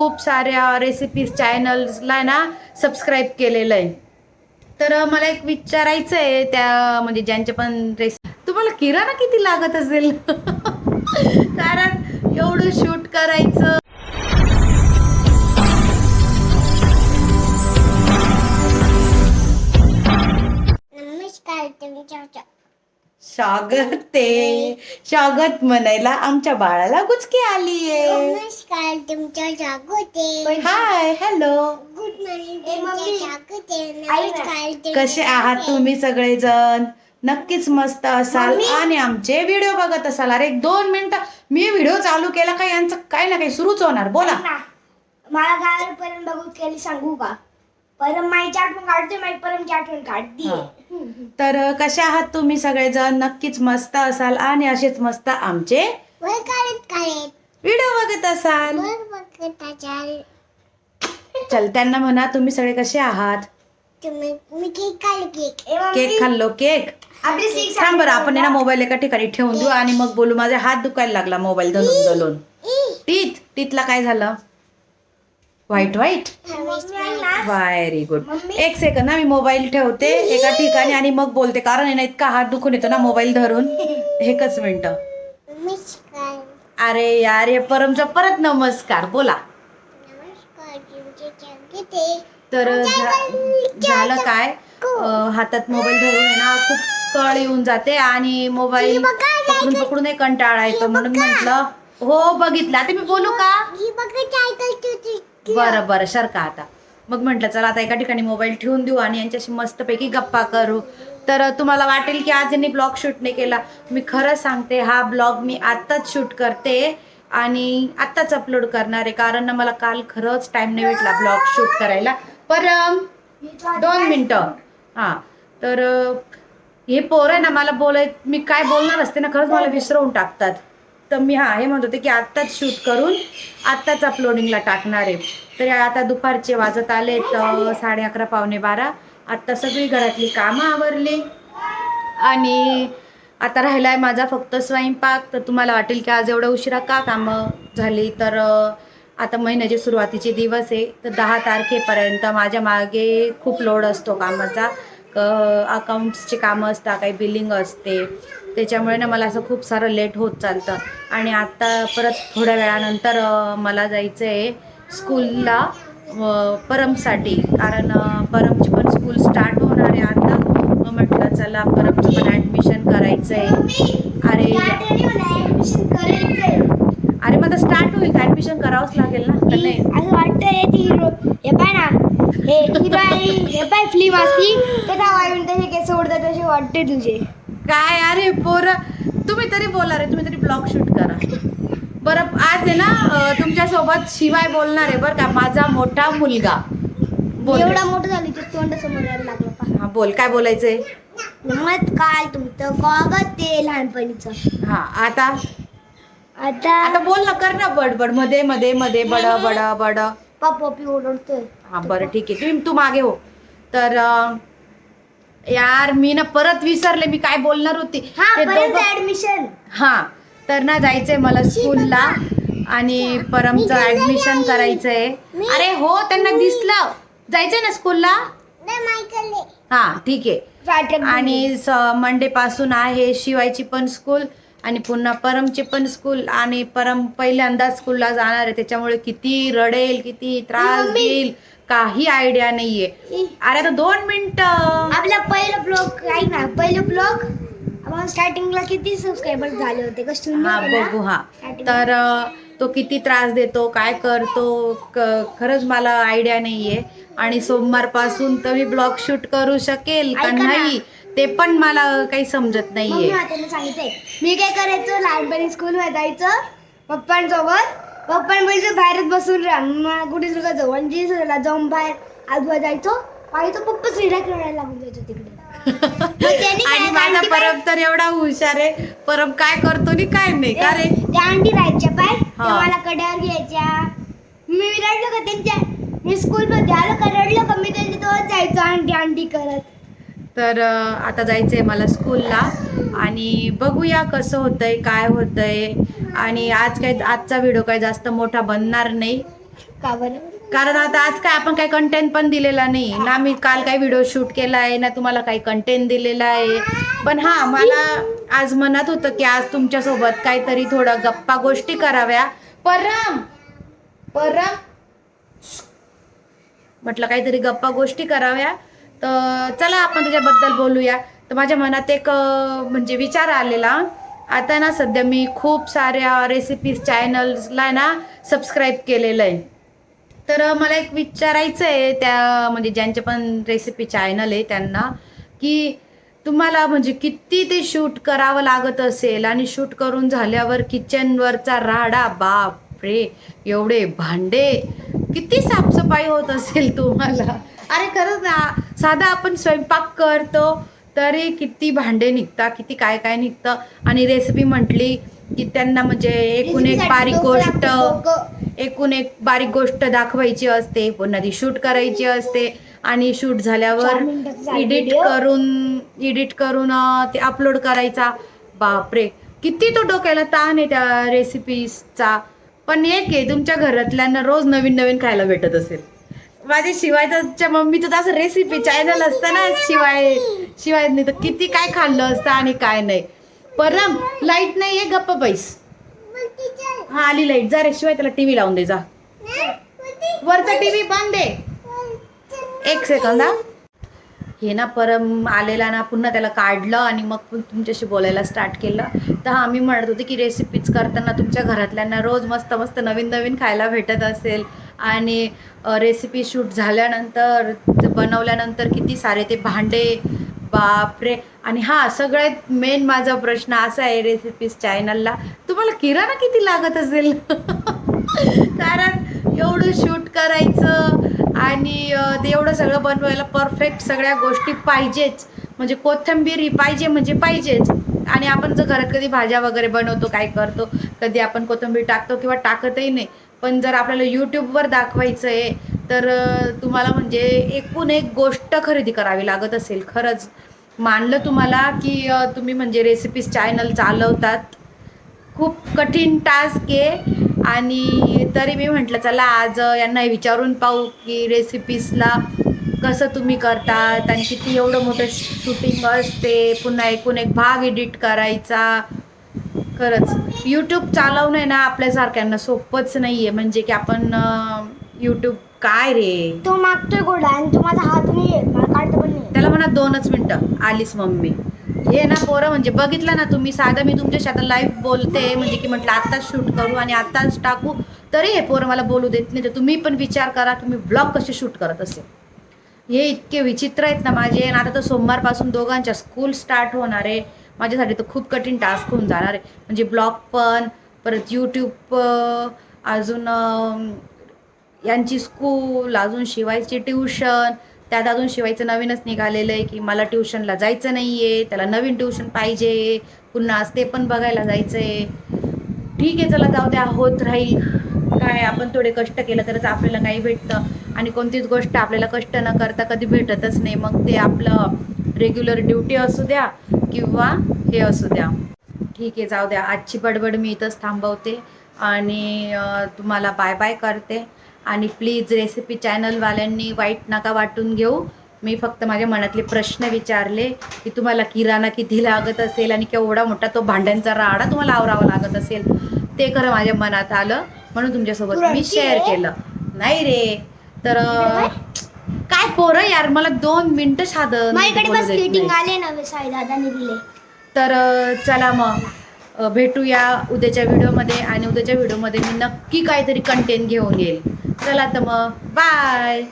खूप साऱ्या रेसिपीज चॅनल्सला ना सबस्क्राईब केलेलं आहे तर मला एक विचारायचं आहे त्या म्हणजे ज्यांचे पण रेसिपी तुम्हाला किराणा किती लागत असेल? कारण एवढं शूट करायचं. नमस्कार स्वागत ते. स्वागत म्हणायला आमच्या बाळाला गुचकी आली आहे. नमस्कार तुमच्या जागोते हाय हॅलो. गुड मॉर्निंग तुमच्या जागोते नमस्कार कसे आहात तुम्ही सगळेजण? नक्कीच मस्त असाल. आणि आमचे व्हिडिओ बघत असाल. अरे एक दोन मिनिटं. मी व्हिडिओ चालू केला का यांचं काही ना काही सुरूच होणार. बोला. मला गावापर्यंत बघू केली सांगू का? परम माईची आठवण काढते माई परमची आठवण काढते. तर कसे आहात तुम्ही सगळेजण? नक्कीच मस्त असाल आणि असेच मस्त आमचे व्हिडिओ बघत असाल. चाल त्यांना म्हणा तुम्ही सगळे कसे आहात? तुम्ही मी केक काढ केक. केक खाल्लो केक? थांब बरं आपण ना मोबाईल एका ठिकाणी ठेवून देऊ आणि मग बोलू माझा हात दुखायला लागला मोबाईल धरून धरून. टीथ टीथला काय झालं? व्हाईट व्हाईट व्हेरी गुड एक सेकंद ना मी मोबाईल ठेवते एका ठिकाणी आणि मग बोलते. कारण आहे ना इतका हात दुखून येतो ना मोबाईल धरून. एकच मिनिट. अरे यार हे परमचा परत नमस्कार बोला. तर झालं काय? हातात मोबाईल धरून ना खूप कळ येऊन जाते आणि मोबाईल पकडून पकडून कंटाळा येतो. म्हणून म्हटलं हो बघितलं. आता मी बोलू का ही बघत ऐकत होती बरं बरं शरका आता? मग म्हटलं चला आता एका ठिकाणी मोबाईल ठेवून देऊ आणि यांच्याशी मस्तपैकी गप्पा करू. तर तुम्हाला वाटेल की आज यांनी ब्लॉग शूट नाही केला. मी खरं सांगते हा ब्लॉग मी आत्ताच शूट करते आणि आत्ताच अपलोड करणार आहे. कारण ना मला काल खरंच टाइम नाही भेटला ब्लॉग शूट करायला. परम दोन मिनटं. हां. तर हे पोरं आहे ना मला बोलाय मी काय बोलणार असते ना खरंच मला विसरवून टाकतात. तर मी हा हे म्हणत होते की आत्ताच शूट करून आत्ताच अपलोडिंगला टाकणार आहे. तर आता दुपारचे वाजत आले तर साडे अकरा पावणे बारा. आत्ता सगळी घरातली कामं आवरली. आणि आता राहिला आहे माझा फक्त स्वयंपाक. तर तुम्हाला वाटेल की आज एवढं उशिरा का कामं झाली? तर आता महिन्याचे सुरुवातीचे दिवस आहे. तर दहा तारखेपर्यंत माझ्या मागे खूप लोड असतो कामाचा. अकाउंट्सचे कामं असतात काही बिलिंग असते. त्याच्यामुळे ना मला असं खूप सारं लेट होत चालतं. आणि आत्ता परत थोड्या वेळानंतर मला जायचं आहे स्कूलला परमसाठी. कारण परमची पण स्कूल स्टार्ट होणार आहे आता. मग म्हटलं चला परमचं पण ॲडमिशन करायचं आहे अरे अरे मग आता स्टार्ट होईल. ॲडमिशन करावंच लागेल ना? तर नाही. असं वाटतंय ती हे हे आणि हे पाय फिल्म असती. त्याचा वाईन तसे केस सोडतात तसे वाटते तुझे. काय अरे पोरं तुम्ही तरी बोला रे तुम्ही तरी ब्लॉग शूट करा. बरं आज आहे ना अं, तुमच्यासोबत शिवाय बोलणार आहे बरं का माझा मोठा मुलगा. बोल रे. एवढा मोठं झाली ते तोंड समोर यायला लागलं पा हा बोल काय बोलायचंय? नमस्कार तुमचं कागद ते लहानपणीचं. हा आता? आता आता बोल ना कर ना बडबडमध्ये मध्ये मध्ये बड बड बड. पप्पी ओरडतोय. हा बरं ठीक आहे. तुम्ही तू मागे हो. तर अं, यार मी ना परत विसरले मी काय बोलणार होती? हा ते परत दोघं- ऍडमिशन हा तर ना जायचंय मला स्कूलला आणि परमचं ऍडमिशन करायचंय. अरे हो त्यांना दिसलं. जायचंय ना स्कूलला? हा ठीक आहे. आणि मंडे पासून आहे शिवायची पण स्कूल आणि पुन्हा परमची पण स्कूल आणि परम पहिल्यांदा स्कूलला जाणार आहे. त्याच्यामुळे किती रडेल किती त्रास देईल. काही आयडिया नाहीये. अरे आता दोन मिनिट. आपला पहिलं ब्लॉग ऐक ना पहिलं ब्लॉग आपण स्टार्टिंगला किती सबस्क्रायबर झाले होते हा? बघू हा. तर तो किती त्रास देतो काय करतो खरंच मला आयडिया नाहीये. आणि सोमवारपासून तर मी ब्लॉग शूट करू शकेल का. नाही ते पण मला काही समजत नाहीये. सांगितलंय. मी काय करायचं लहानपणी स्कूल जायचं पप्पांसोबत पप्पां बोलायचं बाहेरच बसून राहा. कुठे सुद्धा जाऊ. आणि जिसला जाऊन बाहेर आजूबाजू जायचो पाहिजे पप्पा श्रीला खेळायला लागून जायचो तिकडे. आणि माझा परब तर एवढा हुशार आहे. परब काय करतो नि काय नाही का रे? त्या आंटी राहायच्या पाय. मला कड्यावर घ्यायच्या. मी रडलो का त्यांच्या? मी स्कूल मध्ये आलो का रडलो का? मी त्यांच्या जवळ जायचो आंटी आंटी करत. तर आता जायचंय मला स्कूलला. आणि बघूया कसं होतंय काय होतंय. आणि आज काय आजचा व्हिडिओ काय जास्त मोठा बनणार नाही. का बरं? कारण आता आज काय आपण काही कंटेंट पण दिलेला नाही. ना मी काल काही व्हिडिओ शूट केला आहे ना तुम्हाला काही कंटेंट दिलेला आहे. पण हा मला आज मनात होतं की आज तुमच्यासोबत काहीतरी थोडं गप्पा गोष्टी कराव्या. परम परम. म्हटलं काहीतरी गप्पा गोष्टी कराव्या. तर चला आपण त्याच्याबद्दल बोलूया. तर माझ्या मनात एक म्हणजे विचार आलेला. आता ना सध्या मी खूप साऱ्या रेसिपीज चॅनल्सला ना सबस्क्राईब केलेलं आहे तर मला एक विचारायचं आहे त्या म्हणजे ज्यांचे पण रेसिपी चॅनल आहे त्यांना की तुम्हाला म्हणजे किती ते शूट करावं लागत असेल आणि शूट करून झाल्यावर किचनवरचा राडा बाप रे एवढे भांडे किती साफसफाई होत असेल तुम्हाला? अरे खरंच ना साधा आपण स्वयंपाक करतो तरी किती भांडे निघतात किती काय काय निघतं. आणि रेसिपी म्हटली की त्यांना म्हणजे एकूण एक बारीक गोष्ट एकूण एक बारीक गोष्ट दाखवायची असते पुन्हा ती शूट करायची असते. आणि शूट झाल्यावर एडिट. करून एडिट करून ते अपलोड करायचा. बापरे! किती तो डोक्याला ताण आहे त्या रेसिपीजचा पण एक आहे तुमच्या घरातल्यांना रोज नवीन नवीन खायला भेटत असेल. माझ्या शिवायच्या मम्मीचं तर असं रेसिपी चॅनल असतं ना शिवाय शिवाय नाही तर किती काय खाल्लं असतं आणि काय नाही. परम लाइट नाही आहे गप्प पैस हा आली लाइट जा रे शिवाय त्याला टीव्ही लावून दे जा. वरचा टीव्ही बंद आहे. एक सेकंद हा. हे ना परम आलेला ना पुन्हा त्याला काढलं आणि मग तुमच्याशी बोलायला स्टार्ट केलं. तर आम्ही मी म्हणत होते की रेसिपीज करताना तुमच्या घरातल्यांना रोज मस्त मस्त नवीन नवीन खायला भेटत असेल. आणि रेसिपी शूट झाल्यानंतर बनवल्यानंतर किती सारे ते भांडे बापरे! आणि हा सगळ्यात मेन माझा प्रश्न असा आहे रेसिपीज चॅनलला तुम्हाला किराणा किती लागत असेल? कारण एवढं शूट करायचं आणि ते एवढं सगळं बनवायला परफेक्ट सगळ्या गोष्टी पाहिजेच. म्हणजे कोथिंबीर ही पाहिजे म्हणजे पाहिजेच. आणि आपण जर घरात कधी भाज्या वगैरे बनवतो काय करतो कधी आपण कोथिंबीर टाकतो किंवा टाकतही नाही पण जर आपल्याला यूट्यूबवर दाखवायचं आहे तर तुम्हाला म्हणजे एकूण एक गोष्ट खरेदी करावी लागत असेल. खरंच मानलं तुम्हाला की तुम्ही म्हणजे रेसिपीज चॅनल चालवतात. खूप कठीण टास्क आहे. आणि तरी मी म्हटलं चला आज यांना विचारून पाहू की रेसिपीजला कसं तुम्ही करतात आणि किती एवढं मोठं शूटिंग असते. पुन्हा एकूण एक भाग एडिट करायचा. खरंच. यूट्यूब चालवणं आहे ना आपल्यासारख्यांना सोपंच नाही आहे म्हणजे की आपण यूट्यूब काय रे? तो मागतोय गोडा आणि तो माझा हात नाही येत मला काढता पण नाही येत. त्याला म्हणा दोनच मिनटं. आलीच मम्मी. हे ना पोरं म्हणजे बघितलं ना तुम्ही साधं मी तुमच्याशी आता लाईव्ह बोलते. म्हणजे की म्हटलं आत्ताच शूट करू आणि आत्ताच टाकू. तरी हे पोरं मला बोलू देत नाही. तर तुम्ही पण विचार करा मी ब्लॉग कसे शूट करत असेल. हे इतके विचित्र आहेत ना माझे. आणि आता तर सोमवारपासून दोघांच्या स्कूल स्टार्ट होणार आहे. माझ्यासाठी तर खूप कठीण टास्क होऊन जाणार आहे. म्हणजे ब्लॉग पण परत यूट्यूब अजून यांची स्कूल अजून शिवायची ट्युशन त्यात अजून शिवायचं नवीनच निघालेलं आहे की मला ट्युशनला जायचं नाही आहे त्याला नवीन ट्युशन पाहिजे पुन्हा आज ते पण बघायला जायचं आहे ठीक आहे चला जाऊ द्या होत राहील. काय आपण थोडे कष्ट केलं तरच आपल्याला काही भेटतं. आणि कोणतीच गोष्ट आपल्याला कष्ट न करता कधी भेटतच नाही. मग ते आपलं रेग्युलर ड्युटी असू द्या. किंवा हे असू द्या. ठीक आहे जाऊ द्या. आजची बडबड मी इथंच थांबवते आणि तुम्हाला बाय बाय करते. आणि प्लीज रेसिपी चॅनलवाल्यांनी वाईट नका वाटून घेऊ. मी फक्त माझ्या मनातले प्रश्न विचारले की तुम्हाला किराणा किती लागत असेल आणि केवढा मोठा तो भांड्यांचा राडा तुम्हाला आवरावा लागत असेल. ते खरं माझ्या मनात आलं. म्हणून तुमच्यासोबत मी? शेअर केलं. नाही रे. तर काय पोरं यार मला दोन मिनिटं साधं माझ्याकडे बोलू नाही. आले साई दादाने दिले. तर अ, चला मग. अ, भेटूया उद्याच्या व्हिडिओमध्ये आणि उद्याच्या व्हिडिओमध्ये मी नक्की काहीतरी कंटेंट घेऊन येईल. चला तर मग. बाय